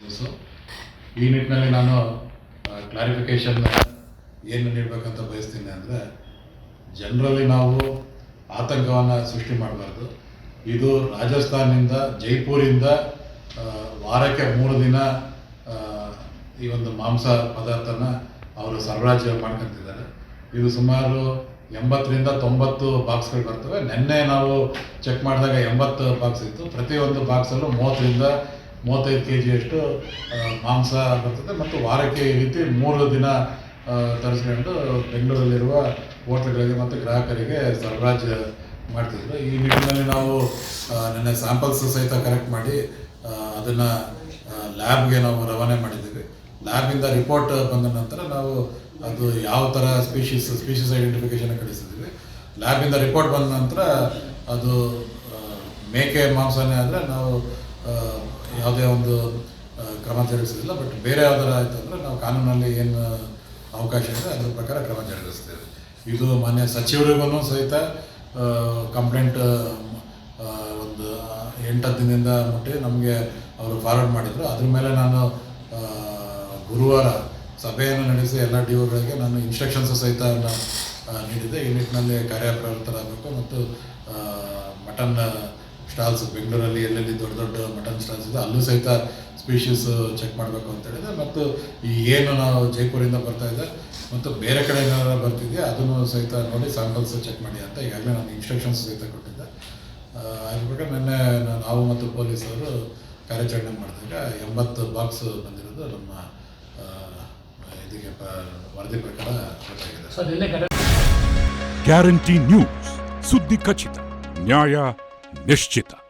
ಈ ನಿಟ್ಟಿನಲ್ಲಿ ನಾನು ಕ್ಲಾರಿಫಿಕೇಶನ್ ಏನು ನೀಡಬೇಕಂತ ಬಯಸ್ತೀನಿ ಅಂದರೆ, ಜನರಲ್ಲಿ ನಾವು ಆತಂಕವನ್ನು ಸೃಷ್ಟಿ ಮಾಡಬಾರ್ದು. ಇದು ರಾಜಸ್ಥಾನಿಂದ ಜೈಪುರಿಂದ ವಾರಕ್ಕೆ ಮೂರು ದಿನ ಈ ಒಂದು ಮಾಂಸ ಪದಾರ್ಥನ ಅವರು ಸರಬರಾಜು ಮಾಡ್ಕೊಂತಿದ್ದಾರೆ. ಇದು ಸುಮಾರು ಎಂಬತ್ತರಿಂದ ತೊಂಬತ್ತು ಬಾಕ್ಸ್ಗಳು ಬರ್ತವೆ. ನಿನ್ನೆ ನಾವು ಚೆಕ್ ಮಾಡಿದಾಗ ಎಂಬತ್ತು ಬಾಕ್ಸ್ ಇತ್ತು. ಪ್ರತಿಯೊಂದು ಬಾಕ್ಸಲ್ಲೂ ಮೂವತ್ತರಿಂದ ಮೂವತ್ತೈದು ಕೆ ಜಿಯಷ್ಟು ಮಾಂಸ ಬರ್ತದೆ ಮತ್ತು ವಾರಕ್ಕೆ ಈ ರೀತಿ ಮೂರು ದಿನ ತರಿಸ್ಕೊಂಡು ಬೆಂಗಳೂರಲ್ಲಿರುವ ಹೋಟ್ಲ್ಗಳಿಗೆ ಮತ್ತು ಗ್ರಾಹಕರಿಗೆ ಸರಬರಾಜು ಮಾಡ್ತಿದ್ರು. ಈ ನಿಟ್ಟಿನಲ್ಲಿ ನಾವು ನಿನ್ನೆ ಸ್ಯಾಂಪಲ್ಸ್ ಸಹಿತ ಕಲೆಕ್ಟ್ ಮಾಡಿ ಅದನ್ನು ಲ್ಯಾಬ್ಗೆ ನಾವು ರವಾನೆ ಮಾಡಿದ್ದೀವಿ. ಲ್ಯಾಬಿಂದ ರಿಪೋರ್ಟ್ ಬಂದ ನಂತರ ನಾವು ಅದು ಯಾವ ಥರ ಸ್ಪೀಶೀಸ್ ಸ್ಪೀಶೀಸ್ ಐಡೆಂಟಿಫಿಕೇಶನ್ ಕಳಿಸಿದ್ದೀವಿ. ಲ್ಯಾಬಿಂದ ರಿಪೋರ್ಟ್ ಬಂದ ನಂತರ ಅದು ಮೇಕೆ, ಮಾಂಸನೇ ಆದರೆ ನಾವು ಯಾವುದೇ ಒಂದು ಕ್ರಮ ಜರುಗಿಸೋದಿಲ್ಲ ಬಟ್ ಬೇರೆ ಯಾವ್ದಾರು ಆಯಿತು ಅಂದರೆ ನಾವು ಕಾನೂನಲ್ಲಿ ಏನು ಅವಕಾಶ ಇದೆ, ಅದರ ಪ್ರಕಾರ ಕ್ರಮ ಜರುಗಿಸ್ತೇವೆ. ಇದು ಮಾನ್ಯ ಸಚಿವರಿಗೂ ಸಹಿತ ಕಂಪ್ಲೇಂಟ್ ಒಂದು ಎಂಟತ್ತು ದಿನದಿಂದ ಮುಟ್ಟಿ ನಮಗೆ ಅವರು ಫಾರ್ವರ್ಡ್ ಮಾಡಿದರು. ಅದ್ರ ಮೇಲೆ ನಾನು ಗುರುವಾರ ಸಭೆಯನ್ನು ನಡೆಸಿ ಎಲ್ಲ ಡಿ ಒಗಳಿಗೆ ನಾನು ಇನ್ಸ್ಟ್ರಕ್ಷನ್ಸ್ ಸಹಿತ ನೀಡಿದೆ ಈ ನಿಟ್ಟಿನಲ್ಲಿ ಕಾರ್ಯಪ್ರವೃತ್ತರಾಗಬೇಕು ಮತ್ತು ಮಟನ್ ಸ್ಟಾಲ್ಸ್ ಬೆಂಗಳೂರಲ್ಲಿ ಎಲ್ಲೆಲ್ಲಿ ದೊಡ್ಡ ದೊಡ್ಡ ಮಟನ್ ಸ್ಟಾಲ್ಸ್ ಇದೆ ಅಲ್ಲೂ ಸಹಿತ ಸ್ಪೀಷೀಸ್ ಚೆಕ್ ಮಾಡಬೇಕು ಅಂತ ಹೇಳಿದೆ ಮತ್ತು ಈ ಏನು ನಾವು ಜೈಪುರಿಂದ ಬರ್ತಾ ಇದೆ ಮತ್ತು ಬೇರೆ ಕಡೆ ಏನಾದ್ರು ಬರ್ತಿದೆಯಾ ಅದನ್ನು ಸಹಿತ ನೋಡಿ ಸ್ಯಾಂಪಲ್ಸ್ ಚೆಕ್ ಮಾಡಿ ಅಂತ ಈಗಾಗಲೇ ನಾನು ಇನ್ಸ್ಟ್ರಕ್ಷನ್ಸ್ ಸಹಿತ ಕೊಟ್ಟಿದ್ದೆ. ಆ, ಅದ್ರ ಬಗ್ಗೆ ನಿನ್ನೆ ನಾವು ಮತ್ತು ಪೊಲೀಸರು ಕಾರ್ಯಾಚರಣೆ ಮಾಡಿದಾಗ ಎಂಬತ್ತು ಬಾಕ್ಸ್ ಬಂದಿರೋದು ನಮ್ಮ ಇದಕ್ಕೆ ವರದಿ ಪ್ರಕಾರ ಗೊತ್ತಾಗಿದೆ. ಗ್ಯಾರಂಟಿ ನ್ಯೂಸ್ ಸುದ್ದಿ ಖಚಿತ ನ್ಯಾಯ Meshtita.